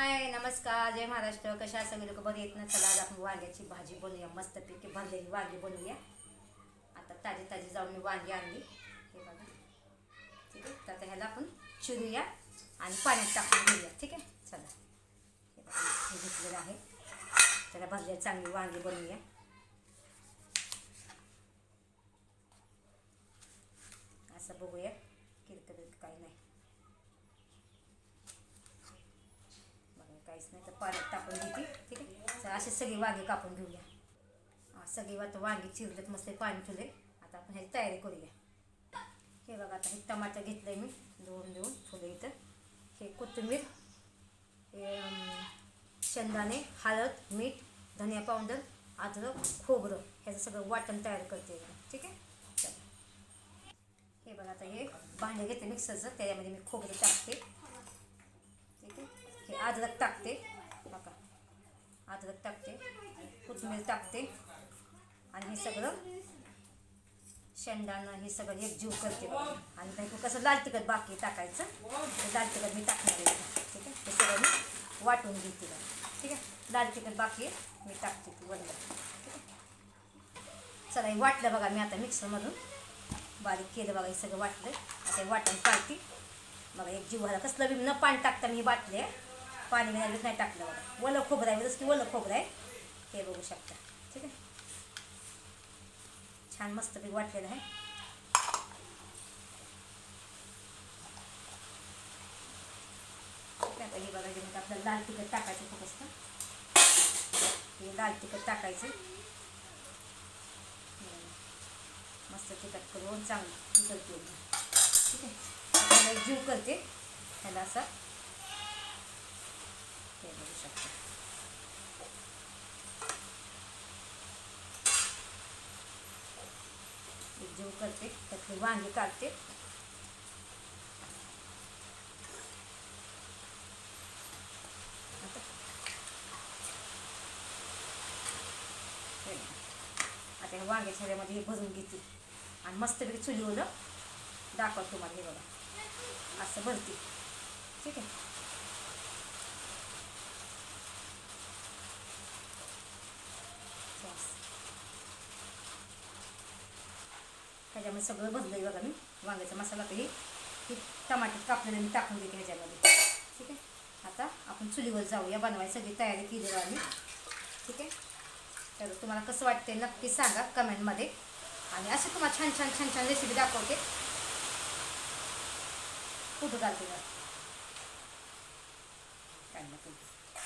हाय नमस्कार. जय महाराष्ट्र. कशा सगळे लोक बरे येत ना? चला आज आपण वांग्याची भाजी बनवूया. मस्तपैकी भरलेली वांगी बनवूया. आता ताजी ताजी जाऊन मी वांगी आणली. हे बघा. ठीक आहे? तर आता ह्याला आपण चिरूया आणि पाण्यात टाकून घेऊया. ठीक आहे? चला. हे बघा हे घेतलेलं आहे. त्याला भरलेली चांगली वांगी बनवूया. असं बघूया. किरक काही नाही बघा काहीच नाही तर पाण्यात टाकून घेते ठीक आहे? चला असे सगळे वांगे कापून घेऊया. सगळी सगळे आता वांगे चिरलेत मस्त पाणी ठेवले आता आपण ह्याची तयारी करूया. हे बघा आता हे टमाटर घेतलंय मी. दोन दोन फुलं इथं. हे कोथिंबीर हे शेंगदाणे हळद मीठ धनिया पावडर अद्रक खोबरं ह्याचं सगळं वाटण तयार करते ठीक आहे? चला. हे बघा आता हे भांडे घेते मिक्सरचं त्याच्यामध्ये मी खोबरं टाकते. ठीक आहे? हे अद्रक टाकते. अद्रक टाकते कोथिंबीर टाकते आणि हे सगळं शेंगदाणं हे सगळं एकजीव करते. आणि काही कसं लाल तिखट बाकी टाकायचं ते लाल तिखट मी टाकणार आहे ठीक आहे? हे सगळं मी वाटून घेते ठीक आहे? लाल तिखट बाकी मी टाकते ती ठीक आहे? चला हे वाटलं बघा मी आता मिक्सरमधून. बारीक केलं बघा हे सगळं वाटलं. आता हे वाटण काढते. बघा एक जीवाला कसलं बी न पाणी टाकता मी वाटले पाणी मिळालं नाही टाकलं बघा. ओलं खोबरं आहे जसं की ओलं खोबरं हे बघू शकता. ठीक आहे? छान मस्तपैकी वाटलेलं आता हे हे लाल तिखट हे लाल तिखट टाकायचं. मस्त तिखट करून ठीक जीव करते. हे बघू शकता एक जीव करते त्यातले वांगे काढते आता हे बघा. आता हे वांग्याच्या ह्याच्यामध्ये हे भरून घेते आणि मस्तपैकी चुलीवर दाखवतो तुम्हाला हे बघा असं भरते ठीक आहे बस. ह्याच्यामध्ये सगळं भरलंय बघा मी. वांग्याचा मसाला तर हे हे टमाटर कापलेलं मी टाकून देते ह्याच्यामध्ये. ठीक आहे? आता आपण चुलीवर जाऊया. बनवायची सगळी तयारी केली आम्ही. ठीक आहे? तर तुम्हाला कसं वाटते नक्की सांगा कमेंटमध्ये. आणि असे तुम्हाला छान छान छान छान रेसिपी दाखवते. कुठं घालते का.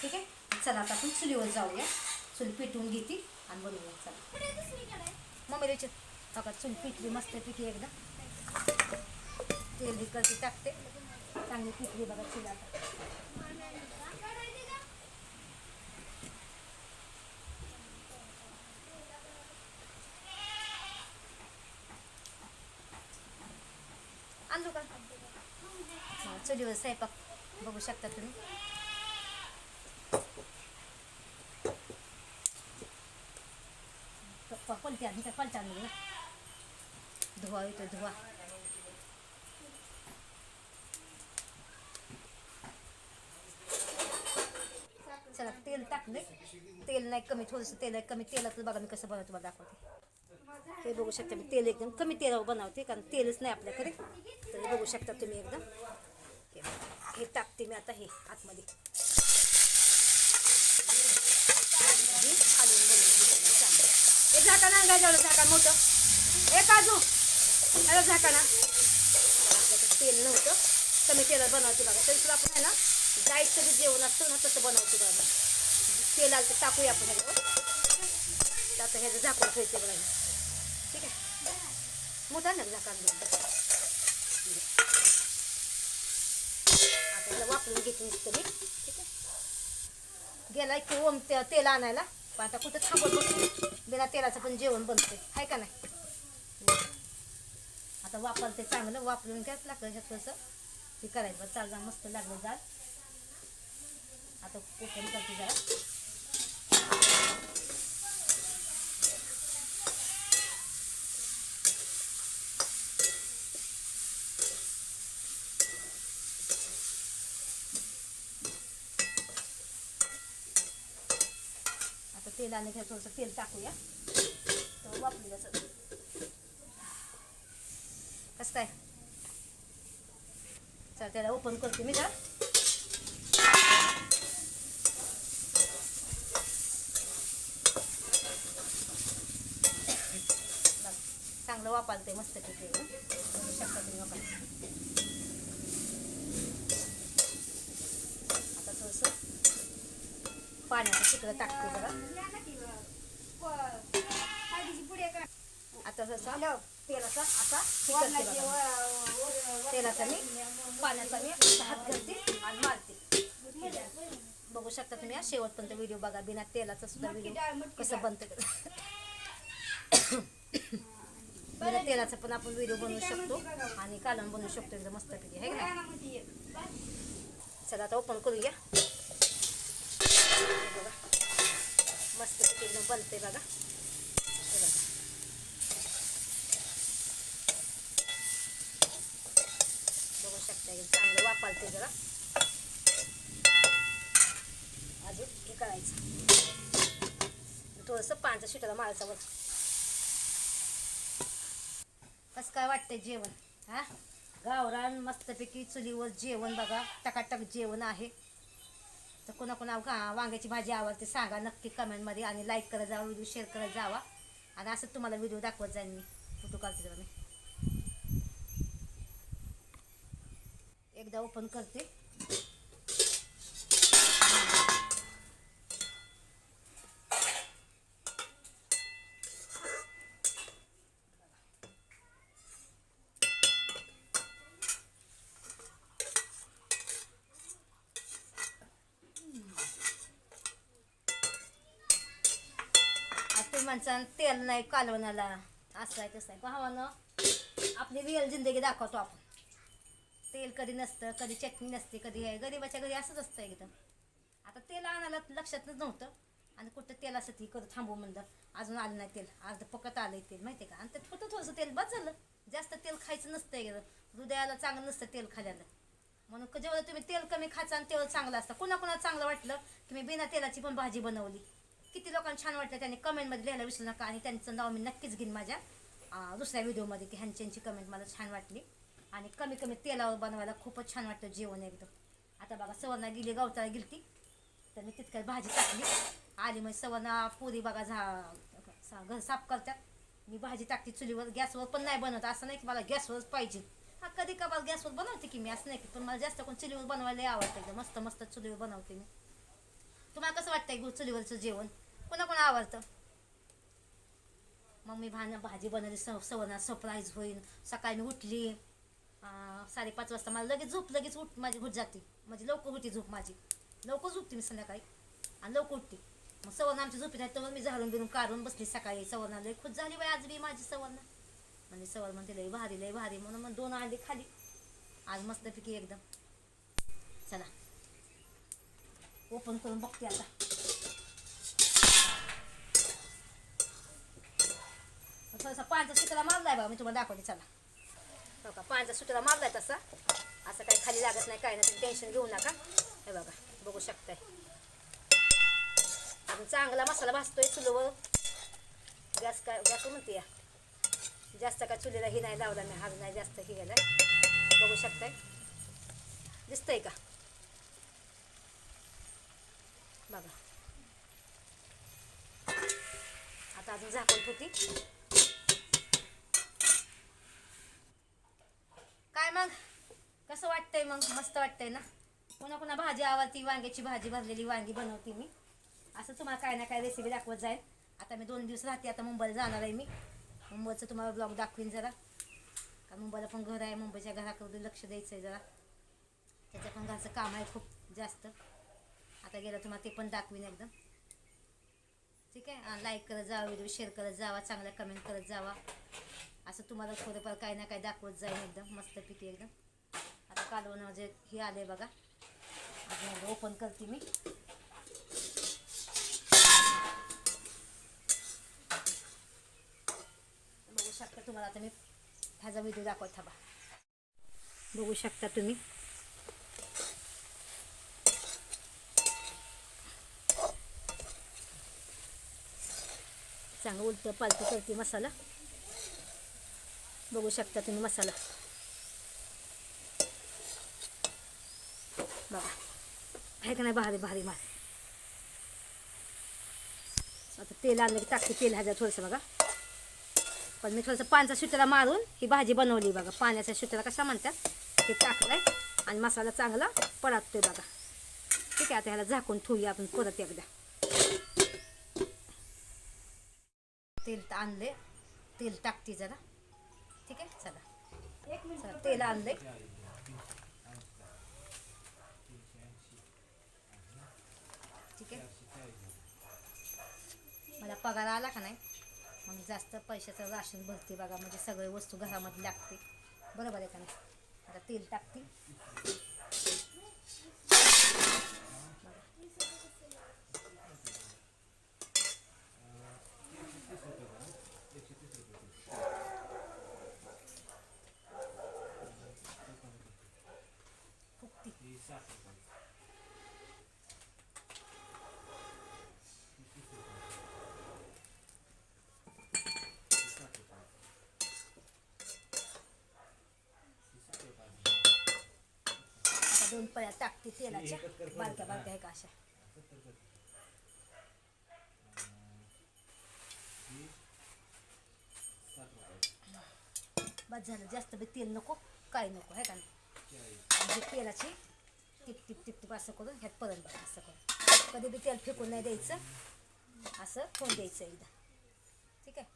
ठीक आहे? चला आता आपण चुलीवर जाऊया. चूल पेटवून घेते आणि बनवूया. चला. मम्मी रेचे बघा चूल पिटली मस्त पिठी एकदा. तेल विकळती टाकते. चांगली पिटली बघा चूल आता. आणलो का? चुलीवर स्वयंपाक बघू शकता तुम्ही. पलट्या पलट्या धुवा येतो धुवा. चला तेल टाकले तेल नाही कमी थोडंसं तेल आहे कमी तेलाचं बघा मी कसं बनवतो तुम्हाला दाखवते. हे बघू शकता मी तेल एकदम कमी तेलावर बनवते कारण तेलच नाही आपल्याकडे. तर हे बघू शकता तुम्ही एकदम. हे टाकते मी आता हे आतमध्ये. हे खालून बनवून हे झाकाना जेवढं झाका मोठं? हे काजू. अरे झाकाना तेल नव्हतं. कमी तेलात बनवते बघा. तरी सुद्धा आपण आहे ना जायचं जे जेवण असतं ना तसं बनवते बघा. तेल आलं तर टाकूया आपण ह्याच्यावर आता ह्याचं झाकून ठेवते बघा. ठीक आहे? मोठा ना झाकण देऊन आता वापरून घेते नुसतं मी ठीक आहे? गेला की ओम ते तेल आणायला. पण आता कुठं थांबत बसतो बिना तेलाचं पण जेवण बनते आहे का नाही? आता वापरते चांगलं वापरून घ्याच लागतं ह्या थोडंसं हे करायचं चालणार मस्त लागलं जाल आता ओपन करते जरा. तेलाने घ्या थोडंसं तेल टाकूया. वापरूया सगळं कसं काय चल त्याला ओपन करते मी का चांगलं वापरते मस्त तिथे. शकता तुम्ही वापर आता थोडंसं पाण्याचं चिकलं टाकते जरा. आता जसं तेलाचा असा करते. तेलाचा मी पाण्याचा मी हात घालते आणि मारते. बघू शकता तुम्ही शेवटपर्यंत व्हिडिओ बघा. बिना तेलाचा सुद्धा व्हिडिओ कसं बनतं बिना तेलाचा पण आपण व्हिडिओ बनवू शकतो आणि कालवण बनवू शकतो एकदम मस्तपैकी. आहे का चला आता ओपन करूया. बघा. मस्तपैकी एकदम बनते बघा. बघा बघू शकता एकदम चांगलं वापरते जरा. अजून हे करायचं. थोडंसं पाण्याचं शिटाला मारायचं वर कसं काय वाटतंय जेवण? हा? गावरान मस्तपैकी चुलीवर जेवण बघा. टकाटक जेवण आहे. तर कोणाकोणा गा वांग्याची भाजी आवडते सांगा नक्की कमेंटमध्ये आणि लाईक करत जावा व्हिडिओ शेअर करत जावा. आणि असं तुम्हाला व्हिडिओ दाखवत जाईन मी. फोटो काढते जरा मी. एकदा ओपन करते. माणसान माणसानं तेल नाही कालवणाला. असं आहे तसं आहे. भावानं आपली रिअल जिंदगी दाखवतो आपण. तेल कधी नसतं कधी चटणी नसते कधी आहे गरीबाच्या घरी असंच असतं एकदम. आता तेल आणायला लक्षातच नव्हतं. आणि कुठं तेल असं ती करत थांबू म्हणलं. अजून आलं नाही तेल. अर्ध पकत आलं तेल माहिती आहे का? आणि ते फक्त थोडंसं तेल बस झालं. जास्त तेल खायचं नसतं एकदम. हृदयाला चांगलं नसतं तेल खाल्याला म्हणून जेवढं तुम्ही तेल कमी खायचं आणि तेवढं चांगलं असतं. कुणाकुणाला चांगलं वाटलं की मी बिना तेलाची पण भाजी बनवली. किती लोकांना छान वाटलं त्यांनी कमेंटमध्ये लिहायला विसरू नका. आणि त्यांचं नाव मी नक्कीच घेईन माझ्या दुसऱ्या व्हिडिओमध्ये. की ह्यांच्यांची कमेंट मला छान वाटली. आणि कमी कमी तेलावर बनवायला खूपच छान वाटतं जेवण एकदम. आता बघा सवर्णा गेली गवताला गेलती. तर मी तितक्यात भाजी टाकली. आली म्हणजे मग सवर्णा पुरी बघा झा सा- घर साफ करतात. मी भाजी टाकते चुलीवर गॅसवर पण नाही बनवत. असं नाही की मला गॅसवरच पाहिजे. हा कधी का मला गॅसवर बनवते की मी असं नाही की पण मला जास्त कोण चुलीवर बनवायला आवडतं एकदम. मस्त मस्त चुलीवर बनवते मी. तुम्हाला कसं वाटतंय गु- चुलीवरचं जेवण? कोणा कोणा आवडतं? मग मी भान भाजी बनवली स सवना सरप्राईज होईल. सकाळी मी उठली. साडेपाच वाजता मला लगेच झोप लगेच उठ माझी उठ जाते म्हणजे लवकर होती झोप माझी. लवकर झोपते मी संध्याकाळी. आणि लवकर उठते. मग सवर्ण आमची झोपी नाही तर मी झाडून बिरून काढून बसली सकाळी. सवर्ण लय खुश झाली बाई आज बी माझी सवर्ण. म्हणजे सवर्ण म्हणते लय भारी लय भारी. म्हणून मग दोन आले खाली. आज मस्तपैकी एकदम. चला. ओपन करून बघते आता. थोडासा पाण्याचा सुटाला मारलाय बा मी तुम्हाला दाखवते. चला. हो का? पाण्याचा सुटला मारलाय तसा. असं काही खाली लागत नाही काय नाही. तुम्ही टेन्शन घेऊ नका. हे बघा बघू शकताय. अजून चांगला मसाला भाजतोय चुलीवर. गॅस काय गॅस म्हणते या. जास्त काय चुलीला ही नाही लावला मी आज नाही जास्त हे गेलाय बघू शकताय. दिसतंय का? बघा. आता अजून झाकण होती काय मग कसं वाटतंय मग मस्त वाटतंय ना? पुन्हा पुन्हा भाजी आवडती वांग्याची भाजी भरलेली वांगी बनवते मी. असं तुम्हाला काय ना काय रेसिपी दाखवत जाईल. आता मी दोन दिवस राहते आता मुंबईला जाणार आहे मी. मुंबईचं तुम्हाला ब्लॉग दाखवीन जरा. कारण मुंबईला पण घर आहे मुंबईच्या घराकडे लक्ष द्यायचं आहे जरा. त्याचं पण घरचं काम आहे खूप जास्त. आता गेलं तुम्हाला ते पण दाखवीन एकदम. ठीक आहे? लाईक करत जावा व्हिडिओ शेअर करत जावा चांगल्या कमेंट करत जावा. असं तुम्हाला थोडंफार काही ना काही दाखवत जाईल एकदम. मस्तपैकी एकदम. कालवण म्हणजे हे आले बघा. अजून ओपन करते मी. बघू शकता तुम्हाला आता मी ह्याचा व्हिडिओ दाखवत थांबा. बघू शकता तुम्ही. चांगलं उलटं पालतं करते मसाला. बघू शकता तुम्ही मसाला बघा आहे का नाही? भारी भारी भारी आता तेल आणलं की टाकते तेल ह्याच्यात थोडंसं बघा. पण मी थोडंसं पाण्याचा सुट्याला मारून ही भाजी बनवली बघा. पाण्याच्या सुट्याला कशा म्हणतात? ते टाकलंय आणि मसाला चांगला पडतोय बघा. ठीक आहे आता ह्याला झाकून ठेवूया आपण परत एकदा. तेल तर आणले तेल टाकते जरा. ठीक आहे चला. चला तेल आणले ठीक आहे? मला पगार आला का नाही? मग जास्त पैशाचं राशन भरते बघा म्हणजे सगळे वस्तू घरामध्ये लागते. बरोबर आहे का नाही? आता तेल टाकते. दोन पळ्या टाकते तेलाच्या. बारक्या बारक्या आहे का अशा. बस झालं जास्त बी तेल नको काय नको आहे का म्हणजे तेलाची टिप टिप टिप टिप असं करून ह्यात परत बघा असं करून. कधी बी तेल फेकून नाही द्यायचं असं होऊन द्यायचं एकदा. ठीक आहे?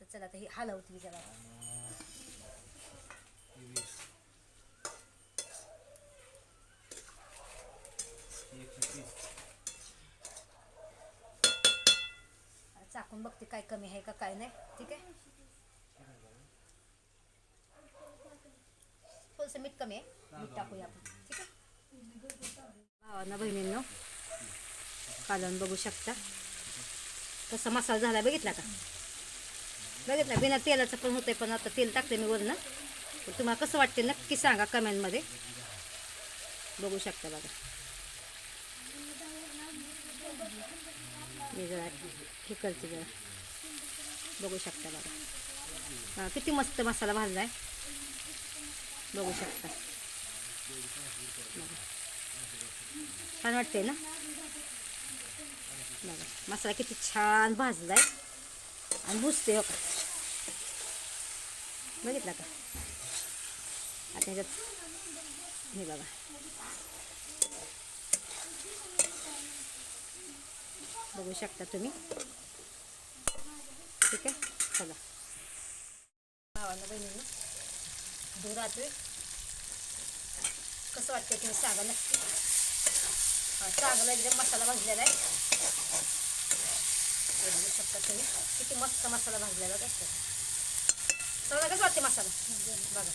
तर चला आता ही हलवते मी जरा. आता बघते काय कमी आहे का काय नाही. ठीक आहे? थोडंसं मीठ कमी आहे. मीठ टाकूया आपण. ठीक आहे? भावांना बहिणींनो कालवण बघू शकता. तसा मसाला झाला बघितला का? बघितला? बिना तेलाचं पण होतंय पण आता तेल टाकते मी वरनं. तर तुम्हाला कसं वाटते नक्की सांगा कमेंटमध्ये. बघू शकता बघा. मी जरा हे करते जरा. बघू शकता बघा. हा, किती मस्त मसाला भाजला आहे बघू शकता. छान वाटते ना? बघा. मसाला किती छान भाजला आहे आणि बुजते हो का? बघितला का? आता ह्याच्यात हे बघा. बघू शकता तुम्ही. ठीक आहे? चला. भावाला बहिणीनं दूर आहे कसं वाटतं तुम्ही सांगा नक्की हा, चांगला एकदम मसाला भाजलेला आहे. बघू शकता तुम्ही. किती मस्त मसाला भाजलेला आहे कसं सगळं कसं वाटते मसाला? बघा.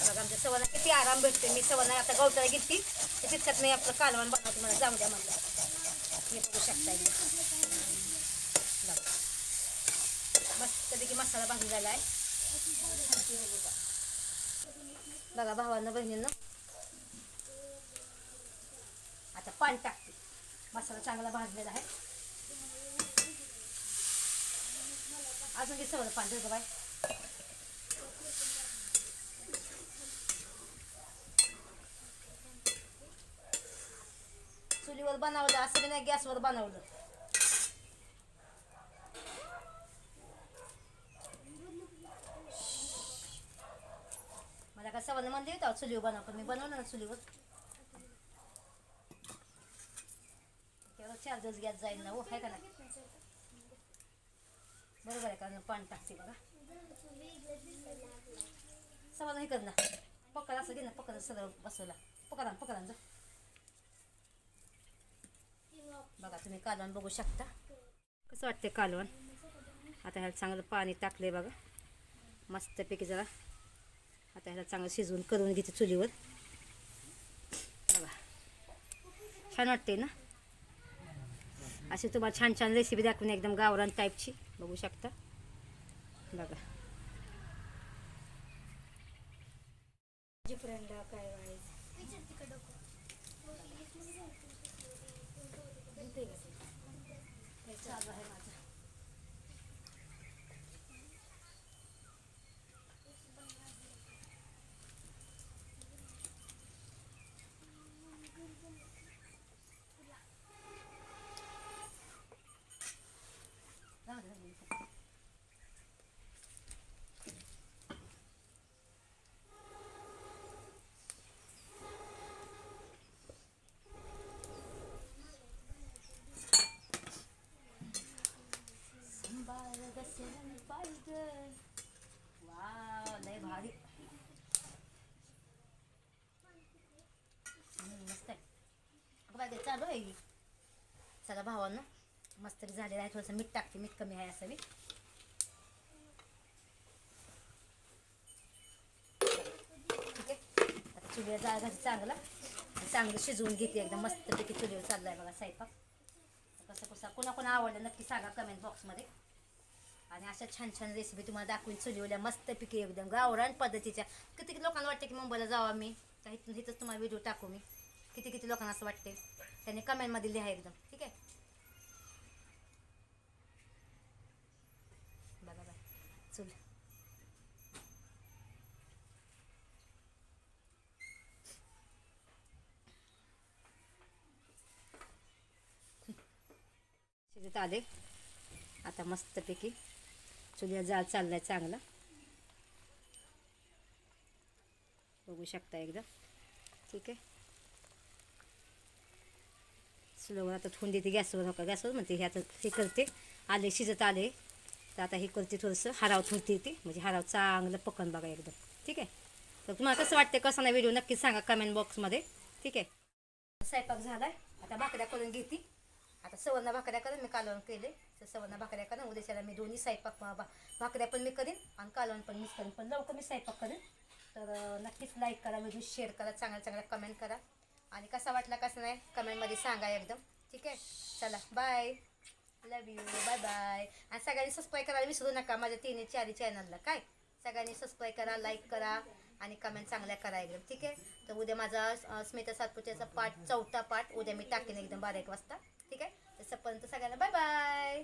बघा आमच्या सवाना किती आराम भेटते मी सवाना आता गवताला घेतली तर तितक्यात नाही आपलं कालवण बनवते मला जाऊ द्या म्हणलं. हे बघू शकता. मस्त देखील मसाला भाजलेला आहे बघा भावांना बहिणींना. आता पाणी टाकते. मसाला चांगला भाजलेला आहे. अजून घे सवय पाणी ठेवतो बाय चुलीवर बनवलं असं मी नाही गॅसवर बनवलं. मला काय सवय म्हणजे येतो चुलीवर बनव पण मी बनवलं ना चुलीवर. तेवढं चार दिवस गॅस जाईल ना हो आहे का नाही? बरोबर आहे का? पाणी टाकते बघा. सवाला हे कर ना. पकड असं घे ना पकड सरळ बसवला पकडा पकडा जा. बघा तुम्ही कालवण बघू शकता. कसं वाटते कालवण? आता ह्याला चांगलं पाणी टाकले बघा. मस्तपैकी जरा. आता ह्याला चांगलं शिजवून करून घेते चुलीवर. बघा. छान वाटते ना? अशी तुम्हाला छान छान रेसिपी दाखवून एकदम गावरान टाईपची बघू शकता. बघा. फ्रेंडला काय 这个地方，这个还蛮 लय भारी. मस्त आहे. अगं चालू आहे. सगळ्या भावांना मस्त झालेलं आहे थोडंसं. मीठ टाकते. मीठ कमी आहे असं मी. ठीक आहे. आता चुलीवर जाळ चांगला. चांगलं शिजवून घेते एकदम. मस्तपैकी चुलीवर चाललाय बघा स्वयंपाक कसं कसं कोणा कोणा आवडलं नक्की सांगा कमेंट बॉक्समध्ये आणि अशा छान छान रेसिपी तुम्हाला दाखवून चुलीवल्या मस्तपैकी एकदम गावरान पद्धतीच्या. किती लोकांना वाटते की मुंबईला जावा मी? तर इथून इथंच तुम्हाला व्हिडिओ टाकू मी. किती किती लोकांना असं वाटते? त्यांनी कमेंटमध्ये लिहा एकदम ठीक आहे? बघा बघा. चुल. शिजत आले. आता मस्तपैकी चुलीला जाळ चाललाय चांगला. बघू शकता एकदा. ठीक आहे. स्लोवर आता ठेवून देते गॅसवर नका गॅसवर म्हणते हे आता हे करते. आले शिजत आले. तर आता हे करते थोडंसं हराव ठेवते ते. म्हणजे हराव चांगलं पकन बघा एकदम. ठीक आहे? तर तुम्हाला कसं वाटतं कसं नाही व्हिडिओ नक्की सांगा कमेंट बॉक्समध्ये ठीक आहे? स्वयंपाक झालाय. आता भाकऱ्या करून घेते. आता सवर्ण भाकऱ्या करेन मी कालवण केले. तर सवर्ण भाकऱ्या करेन उद्याच्याला मी दोन्ही स्वयंपाक भा- भाकऱ्या पण मी करेन आणि कालवण पण मीच करीन. पण लवकर मी स्वयंपाक करेन. तर नक्कीच लाईक करा व्हिडिओ शेअर करा चांगल्या चांगल्या कमेंट करा. आणि कसा वाटला कसं नाही कमेंटमध्ये सांगा एकदम. ठीक आहे? चला bye love you bye bye आणि सगळ्यांनी सबस्क्राईब करायला विसरू नका माझ्या तिन्ही चारी चॅनलला काय? सगळ्यांनी सबस्क्राईब करा लाईक करा आणि कमेंट चांगल्या करा एकदम. ठीक आहे? तर उद्या माझा स्मिता सातपुतेचा पाठ चौथा पाठ उद्या मी टाकेन एकदम बारा एक वाजता. ठीक आहे तसंपर्यंत सगळ्यांना बाय बाय